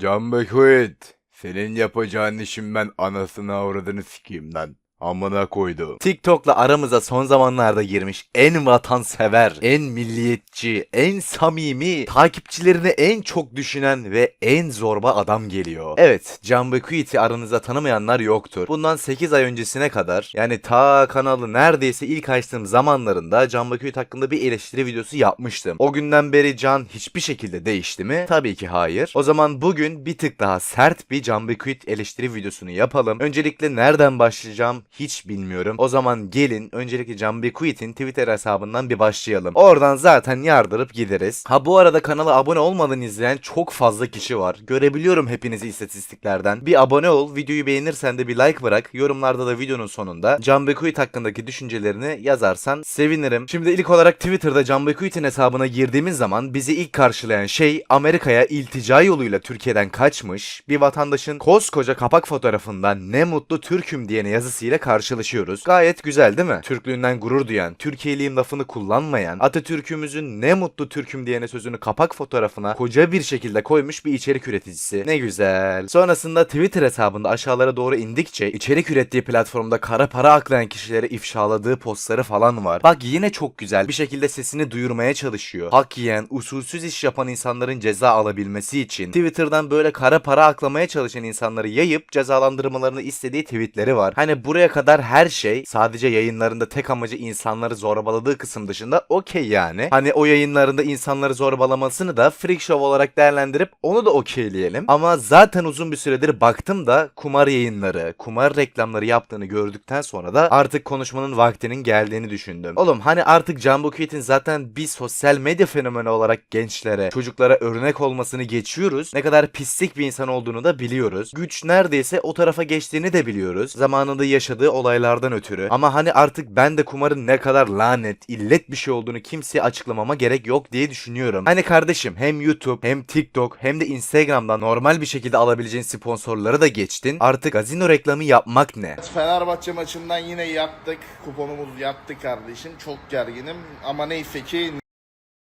Can Bekut. Senin yapacağın işin ben anasını avradını sikeyim lan. Amına koydum. TikTok'la aramıza son zamanlarda girmiş en vatansever, en milliyetçi, en samimi, takipçilerini en çok düşünen ve en zorba adam geliyor. Evet, Can Bekuit'i aranızda tanımayanlar yoktur. Bundan 8 ay öncesine kadar yani ta kanalı neredeyse ilk açtığım zamanlarında Can Bekuit hakkında bir eleştiri videosu yapmıştım. O günden beri Can hiçbir şekilde değişti mi? Tabii ki hayır. O zaman bugün bir tık daha sert bir Can Bekuit eleştiri videosunu yapalım. Öncelikle nereden başlayacağım hiç bilmiyorum. O zaman gelin öncelikle Can Bekuit'in Twitter hesabından bir başlayalım. Oradan zaten yardırıp gideriz. Ha bu arada kanala abone olmadan izleyen çok fazla kişi var. Görebiliyorum hepinizi istatistiklerden. Bir abone ol, videoyu beğenirsen de bir like bırak. Yorumlarda da videonun sonunda Can Bekuit hakkındaki düşüncelerini yazarsan sevinirim. Şimdi ilk olarak Twitter'da Can Bekuit'in hesabına girdiğimiz zaman bizi ilk karşılayan şey Amerika'ya iltica yoluyla Türkiye'den kaçmış bir vatandaşın koskoca kapak fotoğrafından ne mutlu Türk'üm diyene yazısıyla karşılaşıyoruz. Gayet güzel değil mi? Türklüğünden gurur duyan, Türkiye'liyim lafını kullanmayan, Atatürk'ümüzün ne mutlu Türk'üm diyene sözünü kapak fotoğrafına koca bir şekilde koymuş bir içerik üreticisi. Ne güzel. Sonrasında Twitter hesabında aşağılara doğru indikçe içerik ürettiği platformda kara para aklayan kişilere ifşaladığı postları falan var. Bak yine çok güzel bir şekilde sesini duyurmaya çalışıyor. Hak yiyen, usulsüz iş yapan insanların ceza alabilmesi için Twitter'dan böyle kara para aklamaya çalışan insanları yayıp cezalandırmalarını istediği tweetleri var. Hani buraya kadar her şey sadece yayınlarında tek amacı insanları zorbaladığı kısım dışında okey yani. Hani o yayınlarında insanları zorbalamasını da freak show olarak değerlendirip onu da okeyleyelim. Ama zaten uzun bir süredir baktım da kumar yayınları, kumar reklamları yaptığını gördükten sonra da artık konuşmanın vaktinin geldiğini düşündüm. Oğlum hani artık Can Bukit'in zaten bir sosyal medya fenomeni olarak gençlere, çocuklara örnek olmasını geçiyoruz. Ne kadar pislik bir insan olduğunu da biliyoruz. Güç neredeyse o tarafa geçtiğini de biliyoruz. Zamanında yaşadığı olaylardan ötürü. Ama hani artık ben de kumarın ne kadar lanet, illet bir şey olduğunu kimseye açıklamama gerek yok diye düşünüyorum. Hani kardeşim hem YouTube hem TikTok hem de Instagram'dan normal bir şekilde alabileceğin sponsorları da geçtin. Artık gazino reklamı yapmak ne? Fenerbahçe maçından yine yattık. Kuponumuz yattı kardeşim. Çok gerginim. Ama neyse ki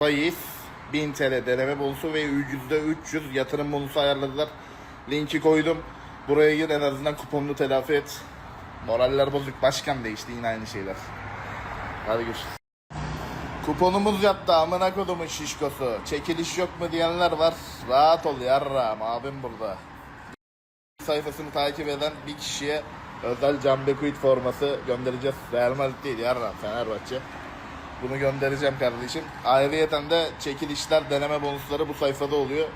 Bayis 1000 TL deneme bonusu ve %300 yatırım bonusu ayarladılar. Linki koydum. Buraya gir en azından kuponunu telafi et. Moraller bozuk. Başkan değişti yine aynı şeyler. Hadi görüşürüz. Kuponumuz yattı amına kodumun şişkosu. Çekiliş yok mu diyenler var. Rahat ol yarram abim burada sayfasını takip eden bir kişiye özel Can Bekuit forması göndereceğiz. Real Madrid değil yarın Fenerbahçe. Bunu göndereceğim kardeşim. Ayrıyeten de çekilişler, deneme bonusları bu sayfada oluyor.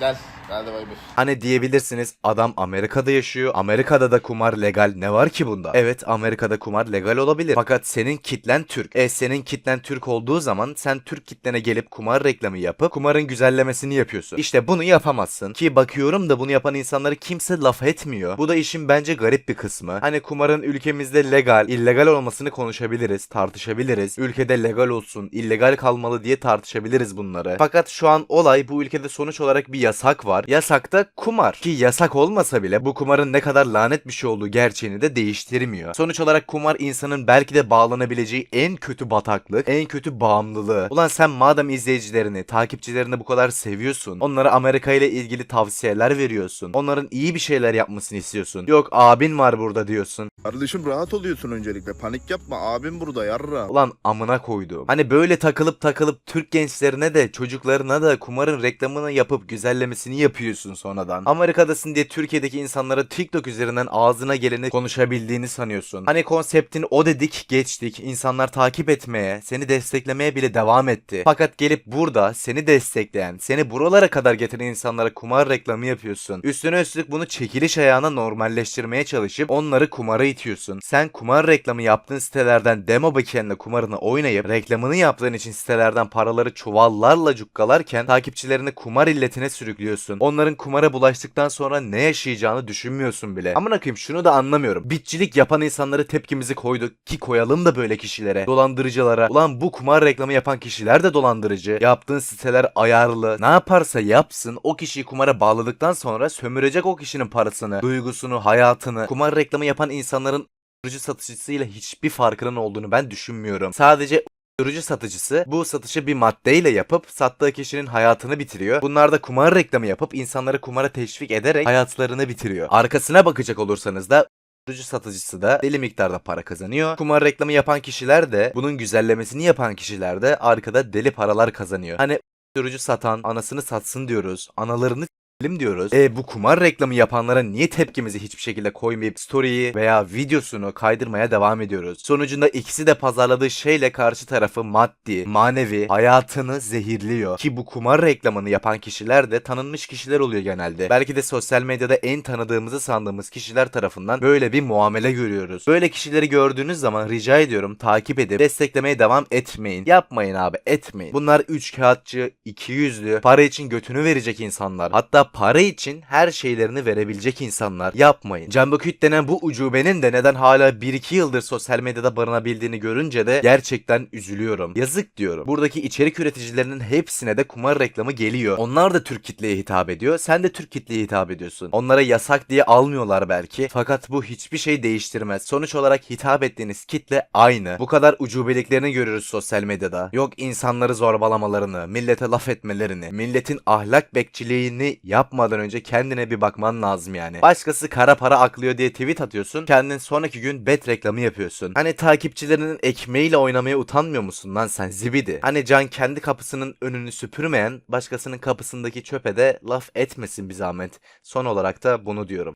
Gel. Hadi bay bay. Hani diyebilirsiniz adam Amerika'da yaşıyor. Amerika'da da kumar legal. Ne var ki bunda? Evet Amerika'da kumar legal olabilir. Fakat senin kitlen Türk. E senin kitlen Türk olduğu zaman sen Türk kitlene gelip kumar reklamı yapıp kumarın güzellemesini yapıyorsun. İşte bunu yapamazsın. Ki bakıyorum da bunu yapan insanları kimse laf etmiyor. Bu da işin bence garip bir kısmı. Hani kumarın ülkemizde legal, illegal olmasını konuşabiliriz, tartışabiliriz. Ülkede legal olsun, illegal kalmalı diye tartışabiliriz bunları. Fakat şu an olay bu ülkede sonuç olarak bir yasak var. Yasakta kumar. Ki yasak olmasa bile bu kumarın ne kadar lanet bir şey olduğu gerçeğini de değiştirmiyor. Sonuç olarak kumar insanın belki de bağlanabileceği en kötü bataklık, en kötü bağımlılığı. Ulan sen madem izleyicilerini, takipçilerini bu kadar seviyorsun, onlara Amerika ile ilgili tavsiyeler veriyorsun, onların iyi bir şeyler yapmasını istiyorsun. Yok abin var burada diyorsun. Kardeşim rahat oluyorsun öncelikle. Panik yapma. Abim burada yarra. Ulan amına koydum. Hani böyle takılıp takılıp Türk gençlerine de çocuklarına da kumarın reklamını yapıp güzellemesini yapıyorsun sonradan. Amerika'dasın diye Türkiye'deki insanlara TikTok üzerinden ağzına geleni konuşabildiğini sanıyorsun. Hani konseptin o dedik geçtik. İnsanlar takip etmeye, seni desteklemeye bile devam etti. Fakat gelip burada seni destekleyen, seni buralara kadar getiren insanlara kumar reklamı yapıyorsun. Üstüne üstlük bunu çekiliş ayağına normalleştirmeye çalışıp onları kumara itiyorsun. Sen kumar reklamı yaptığın sitelerden demo bakiyenle kumarını oynayıp reklamını yaptığın için sitelerden paraları çuvallarla cukkalarken takipçilerini kumar illetine sürüklüyorsun. Onların kumara bulaştıktan sonra ne yaşayacağını düşünmüyorsun bile. Amına koyayım şunu da anlamıyorum. Bitçilik yapan insanları tepkimizi koyduk ki koyalım da böyle kişilere. Dolandırıcılara. Ulan bu kumar reklamı yapan kişiler de dolandırıcı. Yaptığın siteler ayarlı. Ne yaparsa yapsın o kişiyi kumara bağladıktan sonra sömürecek o kişinin parasını, duygusunu, hayatını. Kumar reklamı yapan insanların satıcısıyla hiçbir farkının olduğunu ben düşünmüyorum. Sadece uyuşturucu satıcısı bu satışı bir maddeyle yapıp sattığı kişinin hayatını bitiriyor. Bunlar da kumar reklamı yapıp insanları kumara teşvik ederek hayatlarını bitiriyor. Arkasına bakacak olursanız da uyuşturucu satıcısı da deli miktarda para kazanıyor. Kumar reklamı yapan kişiler de bunun güzellemesini yapan kişiler de arkada deli paralar kazanıyor. Hani uyuşturucu satan anasını satsın diyoruz. Analarını diyoruz. E bu kumar reklamı yapanlara niye tepkimizi hiçbir şekilde koymayıp story'yi veya videosunu kaydırmaya devam ediyoruz? Sonucunda ikisi de pazarladığı şeyle karşı tarafı maddi, manevi, hayatını zehirliyor. Ki bu kumar reklamını yapan kişiler de tanınmış kişiler oluyor genelde. Belki de sosyal medyada en tanıdığımızı sandığımız kişiler tarafından böyle bir muamele görüyoruz. Böyle kişileri gördüğünüz zaman rica ediyorum takip edip desteklemeye devam etmeyin. Yapmayın abi etmeyin. Bunlar üç kağıtçı, iki yüzlü, para için götünü verecek insanlar. Hatta para için her şeylerini verebilecek insanlar. Yapmayın. Cambaküt denen bu ucubenin de neden hala 1-2 yıldır sosyal medyada barınabildiğini görünce de gerçekten üzülüyorum. Yazık diyorum. Buradaki içerik üreticilerinin hepsine de kumar reklamı geliyor. Onlar da Türk kitleye hitap ediyor. Sen de Türk kitleye hitap ediyorsun. Onlara yasak diye almıyorlar belki. Fakat bu hiçbir şey değiştirmez. Sonuç olarak hitap ettiğiniz kitle aynı. Bu kadar ucubeliklerini görüyoruz sosyal medyada. Yok insanları zorbalamalarını, millete laf etmelerini, milletin ahlak bekçiliğini yapmadan önce kendine bir bakman lazım yani. Başkası kara para aklıyor diye tweet atıyorsun. Kendin sonraki gün bet reklamı yapıyorsun. Hani takipçilerinin ekmeğiyle oynamaya utanmıyor musun lan sen zibidi? Hani can kendi kapısının önünü süpürmeyen başkasının kapısındaki çöpe de laf etmesin bir zahmet. Son olarak da bunu diyorum.